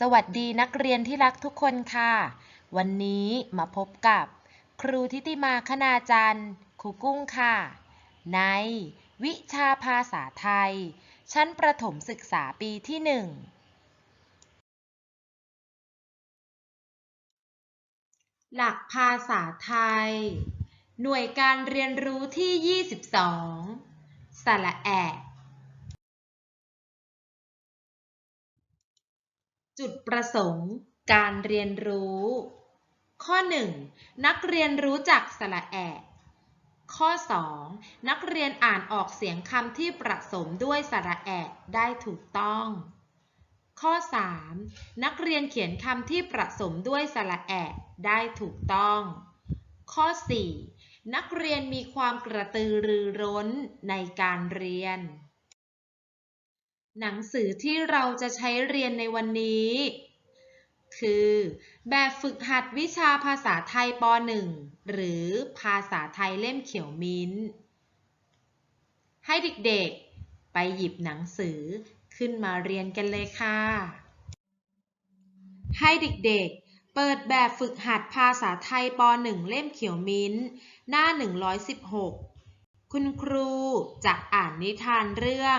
สวัสดีนักเรียนที่รักทุกคนค่ะ วันนี้มาพบกับ ครูทิติมาคณาจันทร์ครูกุ้งค่ะ ใน วิชาภาษาไทย ชั้นประถมศึกษาปีที่หนึ่งหลักภาษาไทย หน่วยการเรียนรู้ที่ 22 สระแอะ จุดประสงค์ การเรียนรู้ ข้อ 1. นักเรียนรู้จักสระแอะข้อ 2. นักเรียนอ่านออกเสียงคำที่ประสมด้วยสระแอะได้ถูกต้อง ข้อ 3. นักเรียนเขียนคำที่ประสมด้วยสระแอะได้ถูกต้อง ข้อ 4. นักเรียนมีความกระตือรือร้นในการเรียน หนังสือที่เราจะใช้เรียนในวันนี้ คือ แบบฝึกหัดวิชาภาษาไทยป .1 หรือภาษาไทยเล่มเขียวมิ้นท์ให้เด็กๆ ไปหยิบหนังสือขึ้นมาเรียนกันเลยค่ะ ให้เด็กๆ เปิดแบบฝึกหัดภาษาไทยป .1 เล่มเขียวมิ้นท์หน้า 116 คุณครูจะอ่านนิทานเรื่อง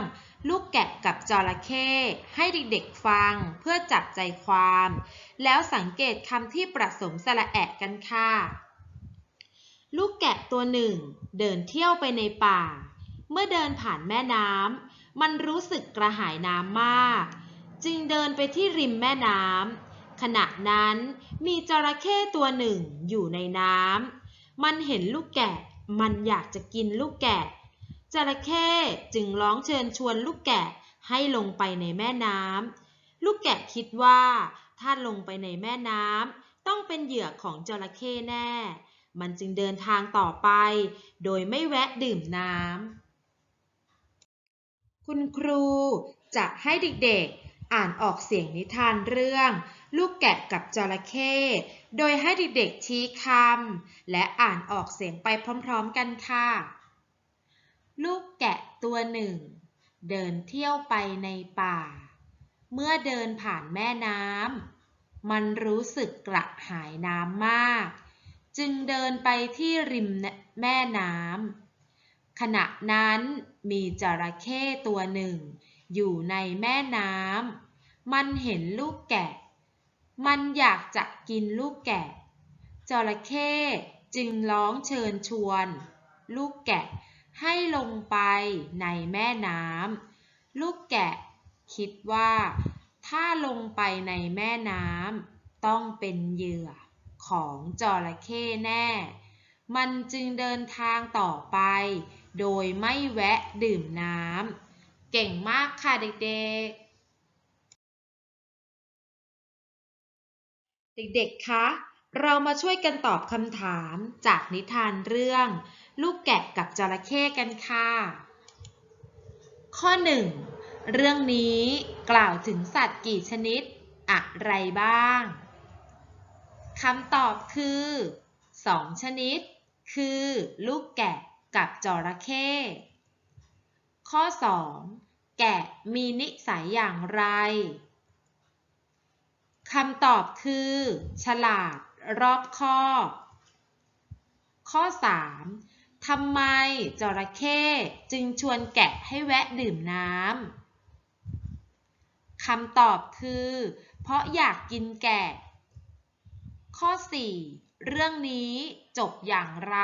ลูกแกะกับจระเข้ให้เด็กๆฟังเพื่อจับใจความ แล้วสังเกตคำที่ประสมสระแอะกันค่ะ ลูกแกะตัวหนึ่ง เดินเที่ยวไปในป่า เมื่อเดินผ่านแม่น้ำมันรู้สึกกระหายน้ำมาก จึงเดินไปที่ริมแม่น้ำขณะนั้นมีจระเข้ตัวหนึ่งอยู่ในน้ำมันเห็นลูกแกะ มันอยากจะกินลูกแกะ จระเข้จึงร้องเชิญชวนลูกแกะให้ลงไปในแม่น้ำลูกแกะคิดว่า ถ้าลงไปในแม่น้ำต้องเป็นเหยื่อของจระเข้แน่ มันจึงเดินทางต่อไป โดยไม่แวะดื่มน้ำคุณครูจะให้เด็กๆอ่านออกเสียงนิทานเรื่อง ลูกแกะกับจระเข้โดยให้เด็กๆชี้คำและอ่านออกเสียงไปพร้อมๆกันค่ะ ลูกแกะตัวหนึ่ง เดินเที่ยวไปในป่า เมื่อเดินผ่านแม่น้ำมันรู้สึกกระหายน้ำมาก จึงเดินไปที่ริมแม่น้ำขณะนั้นมีจระเข้ตัวหนึ่ง อยู่ในแม่น้ำมันเห็นลูกแกะ มันอยากจะกินลูกแกะ จระเข้จึงร้องเชิญชวน ลูกแกะ ให้ลงไปในแม่น้ำลูกแกะคิดว่า ถ้าลงไปในแม่น้ำต้องเป็นเหยื่อของจระเข้แน่ มันจึงเดินทางต่อไป โดยไม่แวะดื่มน้ำ เก่งมากค่ะเด็กๆ เด็กๆ คะ เรามาช่วยกันตอบคำถามจากนิทานเรื่อง ลูกแกะกับจระเข้กันค่ะ ข้อ 1 เรื่องนี้กล่าวถึงสัตว์กี่ชนิดอะไรบ้างคำตอบคือ 2 ชนิด คือ ลูกแกะกับจระเข้ข้อ 2 แกะมีนิสัยอย่างไรคำตอบคือ ฉลาดรอบคอบ ข้อ 3. ทำไมจระเข้จึงชวนแกะให้แวะดื่มน้ำ คำตอบคือ เพราะอยากกินแกะ ข้อ 4. เรื่องนี้จบอย่างไร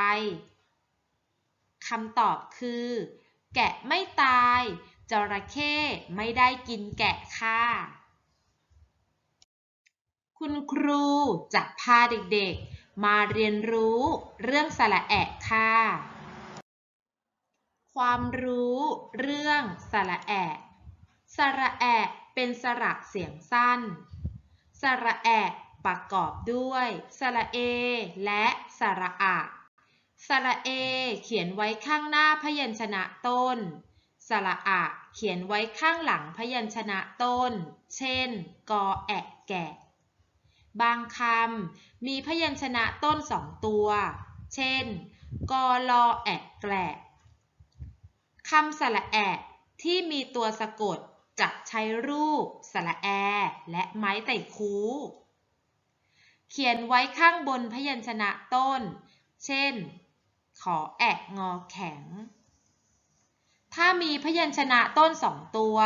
คำตอบคือ แกะไม่ตาย จระเข้ไม่ได้กินแกะค่ะ คุณครูจะพาเด็กๆมาเรียนรู้เรื่องสระแอะค่ะ ความรู้เรื่องสระแอะสระแอะเป็นสระเสียงสั้น สระแอะประกอบด้วย สระเอ และสระอะสระเอ เขียนไว้ข้างหน้าพยัญชนะต้น สระอะเขียนไว้ข้างหลังพยัญชนะต้น เช่น กอแอะแกะ บางคำมีพยัญชนะต้นสองตัว เช่น กอลอแอะแกละ คำสระแอะที่มีตัวสะกดจะใช้รูปสระแอ และไม้ไต่คูเขียนไว้ข้างบนพยัญชนะต้น เช่น ขอแอกงอแข็ง ถ้ามีพยัญชนะต้นสองตัว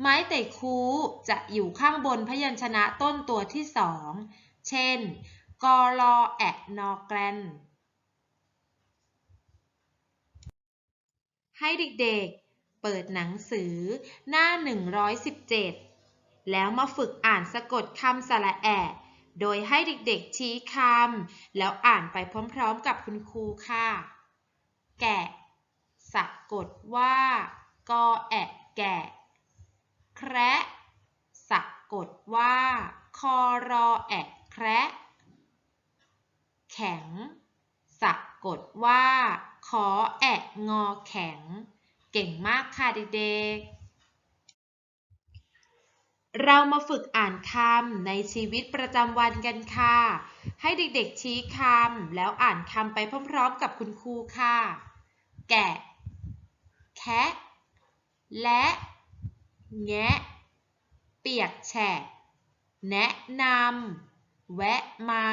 ไม้ไต่คูจะอยู่ข้างบนพยัญชนะต้นตัวที่สอง เช่น กอลอแอกนอแกรน ให้เด็กๆ เปิดหนังสือหน้า 117 แล้วมาฝึกอ่านสะกดคำสระแอะ โดยให้เด็กๆชี้คำแล้วอ่านไปพร้อมๆกับคุณครูค่ะ แกะ สะกดว่า กอแอะแกะ แคระสะกดว่า คอรอแอะแคระแข็ง สะกดว่า ขอแอะงอแข็ง เก่งมากค่ะเด็กๆ เรามาฝึกอ่านคำในชีวิตประจำวันกันค่ะ ให้เด็กๆชี้คำแล้วอ่านคำไปพร้อมๆกับคุณครูค่ะ แกะ แคะและ แงะ เปียกแฉะ แนะนำ แวะมา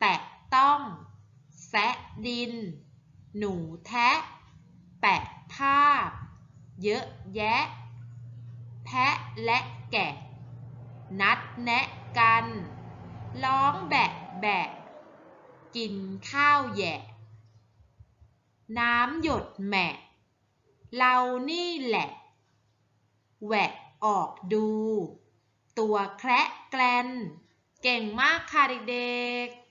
แตะต้อง แซะดิน หนูแทะ แปะภาพ เยอะแยะ แพะและแกะ นัดแนะกัน ร้องแบะแบะ กินข้าวแยะ น้ำหยดแหมะ เรานี่แหละ แหวะออกดู ตัวแคระแกลน เก่งมากค่ะเด็กๆ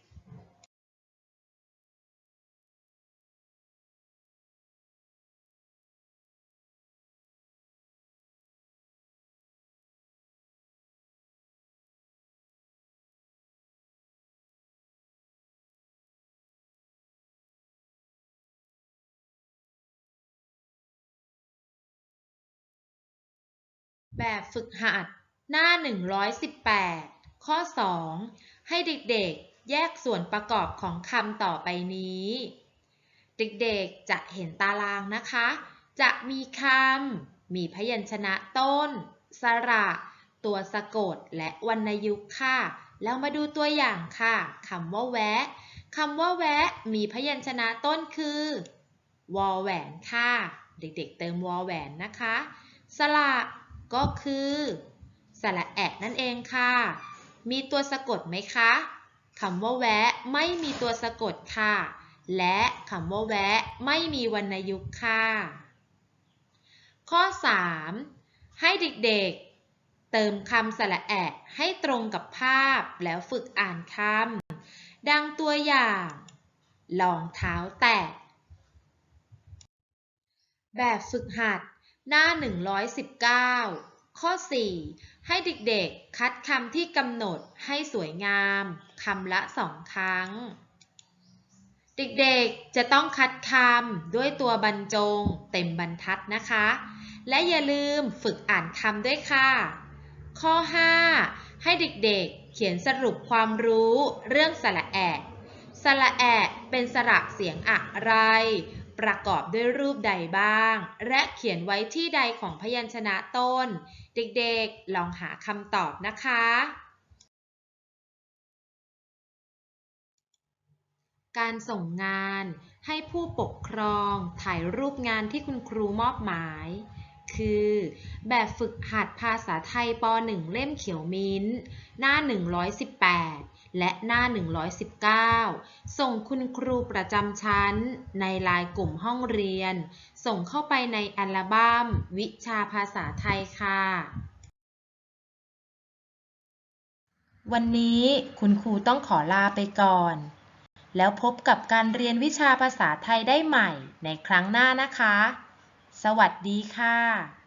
แบบฝึกหัดหน้า 118 ข้อ 2 ให้เด็กๆ แยกส่วนประกอบของคำต่อไปนี้ เด็กๆ จะเห็นตารางนะคะ จะมีคำ มีพยัญชนะต้น สระ ตัวสะกด และวรรณยุกต์ค่ะ แล้วมาดูตัวอย่างค่ะ คำว่าแวะ คำว่าแวะ มีพยัญชนะต้นคือ วอแหวนค่ะ เด็กๆ เติมวอแหวนนะคะ สระ ก็คือสระแอะนั่นเองค่ะ มีตัวสะกดไหมคะคำว่าแวะไม่มีตัวสะกดค่ะ และคำว่าแวะไม่มีวรรณยุกต์ค่ะ ข้อ 3 ให้เด็กๆ เติมคำสระแอะให้ตรงกับภาพแล้วฝึกอ่านคำดังตัวอย่างรองเท้าแตะแบบฝึกหัด หน้า 119 ข้อ 4 ให้เด็กๆ คัดคำที่กำหนดให้สวยงามคำละสองครั้ง เด็กๆ จะต้องคัดคำด้วยตัวบรรจงเต็มบรรทัดนะคะ และอย่าลืมฝึกอ่านคำด้วยค่ะ ข้อ 5 ให้เด็กๆ เขียนสรุปความรู้เรื่องสระแอะสระแอะเป็นสระเสียงอะไร ประกอบด้วยรูปใดบ้าง และเขียนไว้ที่ใดของพยัญชนะต้น เด็กๆ ลองหาคำตอบนะคะ การส่งงานให้ผู้ปกครองถ่ายรูปงานที่คุณครูมอบหมาย คือ แบบฝึกหัดภาษาไทยป .1 เล่มเขียวมิ้นท์หน้า 118 และหน้า 119 ส่งคุณครูประจำชั้น ในลน์กลุ่มห้องเรียน ส่งเข้าไปในอัลบั้ม วิชาภาษาไทยค่ะ วันนี้คุณครูต้องขอลาไปก่อน แล้วพบกับการเรียนวิชาภาษาไทยได้ใหม่ในครั้งหน้านะคะ สวัสดีค่ะ